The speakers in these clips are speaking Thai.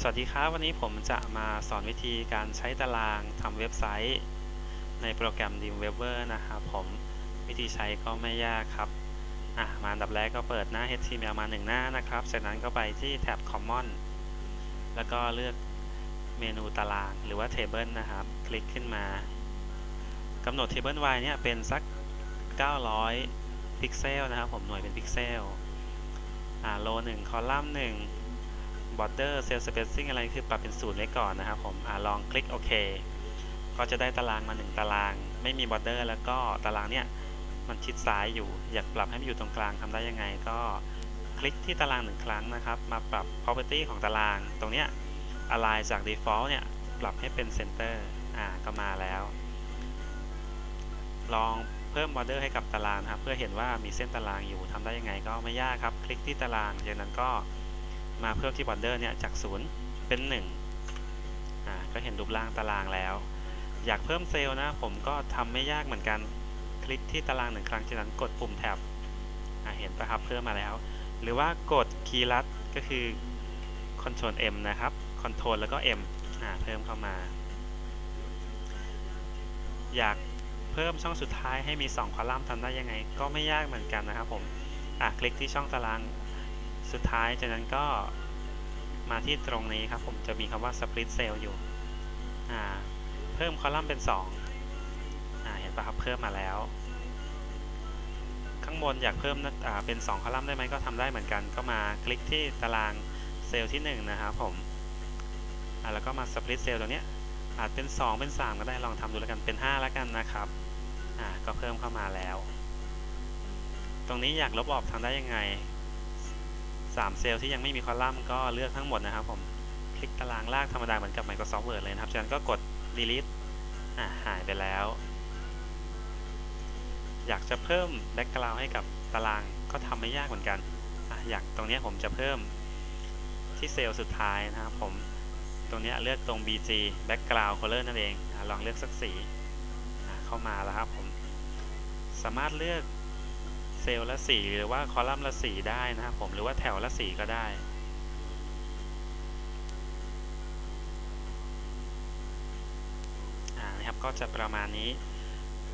สวัสดีครับ วันนี้ผมจะมาสอนวิธีการใช้ตารางทำเว็บไซต์ ในโปรแกรม Dreamweaver นะครับผมวิธีใช้ก็ไม่ยากครับอะมาอันดับแรกก็เปิดหน้า HTML มาหนึ่งหน้านะครับจากนั้นก็ไปที่แท็บ Common แล้วก็เลือกเมนูตารางหรือว่า Table นะครับ คลิกขึ้นมากำหนด Table Y เนี่ยเป็นสัก 900 พิกเซลนะครับผมหน่วยเป็นพิกเซลอ่าโลหนึ่งคอลัมน์หนึ่ง border cell spacing อะไรคือปรับเป็นศูนย์ไว้ก่อนนะครับผมอลองคลิกโอเคก็จะได้ตารางมา 1 ตาราง ไม่มี border แล้วก็ตารางเนี่ยมันชิดซ้ายอยู่ อยากปรับให้มันอยู่ตรงกลางทำได้ยังไง ก็คลิกที่ตารางหนึ่งครั้งนะครับ มาปรับ property ของตาราง ตรงเนี้ย align จาก default เนี่ยปรับให้เป็น center อ่าก็มาแล้ว ลองเพิ่ม border ให้กับตารางครับ เพื่อเห็นว่ามีเส้นตารางอยู่ทำได้ยังไง ก็ไม่ยากครับ คลิกที่ตารางจากนั้นก็ มาเพิ่มที่บอร์เดอร์เนี่ยจาก 0 เป็น1อ่าก็เห็นรูปร่างตารางแล้ว อยากเพิ่มเซลล์นะ ผมก็ทำไม่ยากเหมือนกัน คลิกที่ตารางหนึ่งครั้งจากนั้นกดปุ่มแท็บอ่าเห็นปะครับเพิ่มมาแล้ว หรือว่ากดคีย์ลัดก็คือ Ctrl M นะครับ Ctrl แล้วก็ M อ่าเพิ่มเข้ามา อยากเพิ่มช่องสุดท้ายให้มี 2 คอลัมน์ทำได้ยังไง ก็ไม่ยากเหมือนกันนะครับผมอะคลิกที่ช่องตาราง สุดท้ายจากนั้นก็มาที่ตรงนี้ครับ ผมจะมีคำว่า split cell อยู่ เพิ่มคอลัมน์เป็น2อ่าเห็นปะครับเพิ่มมาแล้ว ข้างบนอยากเพิ่มเป็น 2 คอลัมน์ได้ไหมก็ทำได้เหมือนกัน ก็มาคลิกที่ตารางเซลล์ที่ 1 นะครับผมแล้วก็มา split cell ตรงเนี้ยอาจเป็น 2 เป็น 3 ก็ได้ลองทำดูแล้วกันเป็น 5 แล้วกันนะครับอ่าก็เพิ่มเข้ามาแล้ว ตรงนี้อยากลบออกทำได้ยังไง 3 เซลล์ที่ยังไม่มีคอลัมน์ก็เลือกทั้งหมดนะครับผมคลิกตารางลากธรรมดาเหมือนกับ Microsoft Word เลยนะครับจากนั้นก็กด delete อ่าหายไปแล้ว อยากจะเพิ่ม background ให้กับตารางก็ทำไม่ยากเหมือนกันอะอยางตรงนี้ผมจะเพิ่มที่เซลล์สุดท้ายนะครับผมตรงนี้เลือกตรง BG background color นั่นเองอลองเลือกสักสีเข้ามาแล้วครับผม สามารถเลือก เซลล์ละสีหรือว่าคอลัมน์ละสีได้นะครับผมหรือว่าแถวละสีก็ได้นะครับก็จะประมาณนี้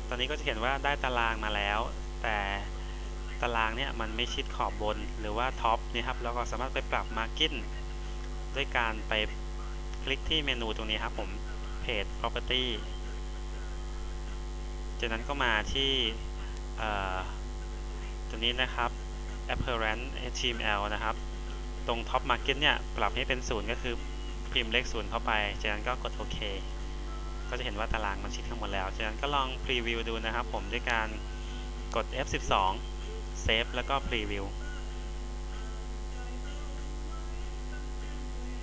ตอนนี้ก็จะเห็นว่าได้ตารางมาแล้ว แต่ตารางเนี่ยมันไม่ชิดขอบบนหรือว่าท็อปนี่ครับเราก็สามารถไปปรับ Margin ด้วยการไปคลิกที่เมนูตรงนี้ครับผม Page Property จากนั้นก็มาที่ ตัวนี้นะครับ apparent html นะครับ ตรง top market เนี่ย ปรับให้เป็นศูนย์ก็คือพิมพ์เลขศูนย์เข้าไปจากนั้นก็กดโอเคก็จะเห็นว่าตารางมันชิดข้างบนแล้วจากนั้นก็ลองพรีวิวดูนะครับ ผมด้วยการกด F12 Save แล้วก็พรีวิว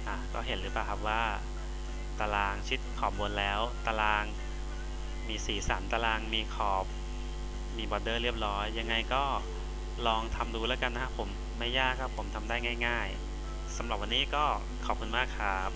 อะก็เห็นหรือเปล่าครับว่า ตารางชิดขอบบนแล้ว ตารางมีสีสันตารางมีขอบ มีบอร์เดอร์เรียบร้อย ยังไงก็ลองทำดูแล้วกันนะครับผมไม่ยากครับผมทำได้ง่าย ๆสำหรับวันนี้ก็ขอบคุณมากครับ